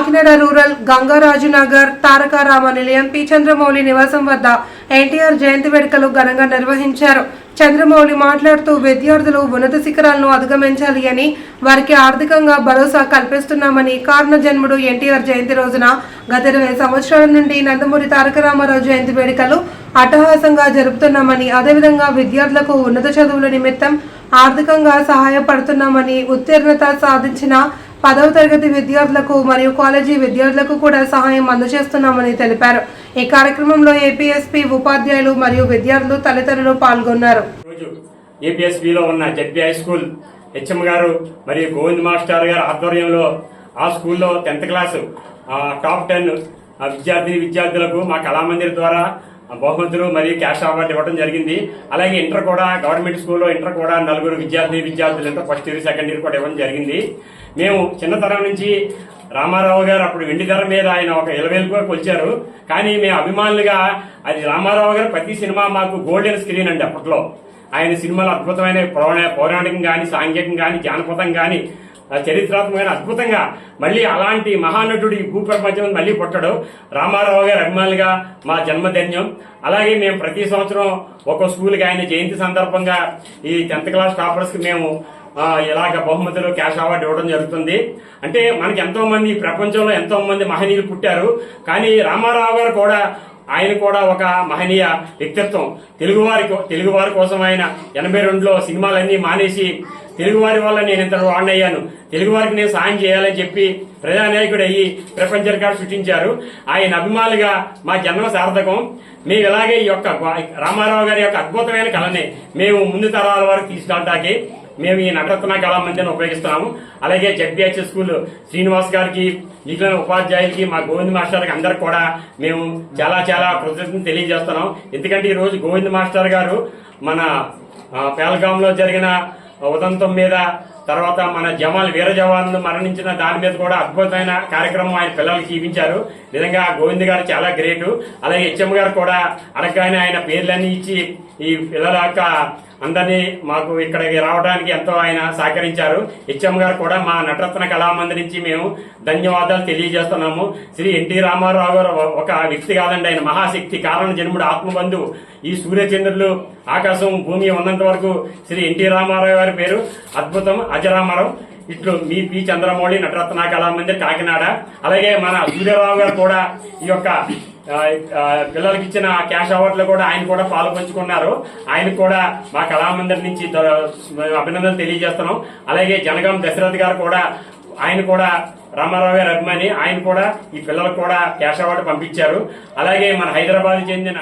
Kakinada rural గంగారాజునగర్ తారకారామ నిలయం P. Chandramouli నివాసం వద్ద ఎన్టీఆర్ జయంతి వేడుకలు ఘనంగా నిర్వహించారు. చంద్రమౌళి మాట్లాడుతూ విద్యార్థులు ఉన్నత శిఖరాలను అధిగమించాలి అని వారికి ఆర్థికంగా భరోసా కల్పిస్తున్నామని కారణ జన్ముడు ఎన్టీఆర్ జయంతి రోజున గత ఇరవై సంవత్సరాల నుండి నందమూరి తారక రామారావు జయంతి వేడుకలు అట్టహాసంగా జరుపుతున్నామని అదేవిధంగా విద్యార్థులకు ఉన్నత చదువుల నిమిత్తం ఆర్థికంగా సహాయపడుతున్నామని ఉత్తీర్ణత సాధించిన పదవ తరగతి విద్యార్థులకు మరియు కాలేజీ విద్యార్థులకు కూడా సహాయం అందజేస్తున్నామని తెలిపారు. ఈ కార్యక్రమంలో ఏపీఎస్పీ ఉపాధ్యాయులు మరియు విద్యార్థులు తల్లిదండ్రులు పాల్గొన్నారు. రోజు ఉన్న జడ్బీ హై స్కూల్ హెచ్ఎం గారు మరియు గోవింద్ మాస్టర్ గారు ఆధ్వర్యంలో ఆ స్కూల్లో టెన్త్ క్లాసు ఆ, టాప్ టెన్ ఆ, విద్యార్థిని విద్యార్థులకు మా కళామందిర్ ద్వారా బహుమతులు మరియు క్యాష్ అవార్డు ఇవ్వడం జరిగింది. అలాగే ఇంటర్ కూడా గవర్నమెంట్ స్కూల్లో ఇంటర్ కూడా నలుగురు విద్యార్థి విద్యార్థులు inter first year second year కూడా ఇవ్వడం జరిగింది. మేము చిన్నతనం నుంచి రామారావు గారు అప్పుడు వెండి ధర మీద ఆయన ఒక ఇలవేలుగా కొలిచారు. కానీ మేము అభిమానులుగా అది రామారావు గారు ప్రతి సినిమా మాకు గోల్డెన్ స్క్రీన్ అండి అప్పట్లో. ఆయన సినిమాలు అద్భుతమైన పౌరాణికం కానీ సాంఘికం కానీ జానపదం కానీ చరిత్రాత్మకమైన అద్భుతంగా మళ్ళీ అలాంటి మహానటుడు ఈ భూప్రపంచం మళ్ళీ పుట్టడు. రామారావు గారి అభిమానులుగా మా జన్మధన్యం. అలాగే మేము ప్రతి సంవత్సరం ఒక స్కూల్కి ఆయన జయంతి సందర్భంగా ఈ టెన్త్ క్లాస్ టాపర్స్కి మేము ఇలాగ బహుమతులు క్యాష్ అవార్డు ఇవ్వడం జరుగుతుంది. అంటే మనకి ఎంతో మంది ప్రపంచంలో ఎంతో మంది మహనీయులు పుట్టారు. కానీ రామారావు గారు కూడా ఆయన కూడా ఒక మహనీయ వ్యక్తిత్వం. తెలుగువారి తెలుగువారి కోసం ఆయన ఎనభై రెండులో సినిమాలన్నీ మానేసి తెలుగువారి వల్ల నేను ఇంత వాడినయ్యాను. తెలుగువారికి నేను సాయం చేయాలని చెప్పి ప్రజానాయకుడు అయ్యి ప్రపంచ రికార్డు సృష్టించారు. ఆయన అభిమానులుగా మా జన్మ సార్థకం. మేము ఇలాగే ఈ యొక్క రామారావు గారి యొక్క అద్భుతమైన కళని మేము ముందు తరాల వరకు తీసుకెళ్ళడానికి మేము ఈ నటరత్న కళామందిని ఉపయోగిస్తున్నాము. అలాగే జడ్పిహెచ్ స్కూల్ శ్రీనివాస్ గారికి మిగిలిన ఉపాధ్యాయులకి మా గోవింద్ మాస్టర్ గారికి అందరికి కూడా మేము చాలా చాలా కృతజ్ఞతను తెలియజేస్తున్నాం. ఎందుకంటే ఈ రోజు గోవింద్ మాస్టర్ గారు మన పేలగాంలో జరిగిన ఉదంతం మీద తర్వాత మన జవాన్ వీర జవాన్లు మరణించిన దాని మీద కూడా అద్భుతమైన కార్యక్రమం ఆయన పిల్లలకి చూపించారు. నిజంగా గోవింద్ గారు చాలా గ్రేటు. అలాగే హెచ్ఎం గారు కూడా అడగగానే ఆయన పేర్లన్నీ ఇచ్చి ఈ పిల్లల యొక్క అందరినీ మాకు ఇక్కడికి రావడానికి ఎంతో ఆయన సహకరించారు. హెచ్ఎం గారు కూడా మా నటరత్న కళామంది నుంచి మేము ధన్యవాదాలు తెలియజేస్తున్నాము. శ్రీ ఎన్టీ రామారావు గారు ఒక వ్యక్తి కాదండి ఆయన మహాశక్తి కారణ జన్ముడు ఆత్మబంధు. ఈ సూర్యచంద్రులు ఆకాశం భూమి ఉన్నంత వరకు శ్రీ ఎన్టీ రామారావు గారి పేరు. అద్భుతం అజరామరం. ఇట్లు మీ పి చంద్రమౌళి నటరత్న కళామందిర్ కాకినాడ. అలాగే మన సూర్యరావు గారు కూడా ఈ యొక్క పిల్లలకి ఇచ్చిన క్యాష్ అవార్డులో కూడా ఆయన కూడా పాలు పంచుకున్నారు ఆయనకు కూడా మా కళామందిర్ నుంచి అభినందనలు తెలియజేస్తున్నాం. అలాగే జనగాం దశరథ్ గారు కూడా ఆయన కూడా రామారావు గారి అభిమాని. ఆయన కూడా ఈ పిల్లలకు కూడా క్యాష్ అవార్డు పంపించారు. అలాగే మన హైదరాబాద్ చెందిన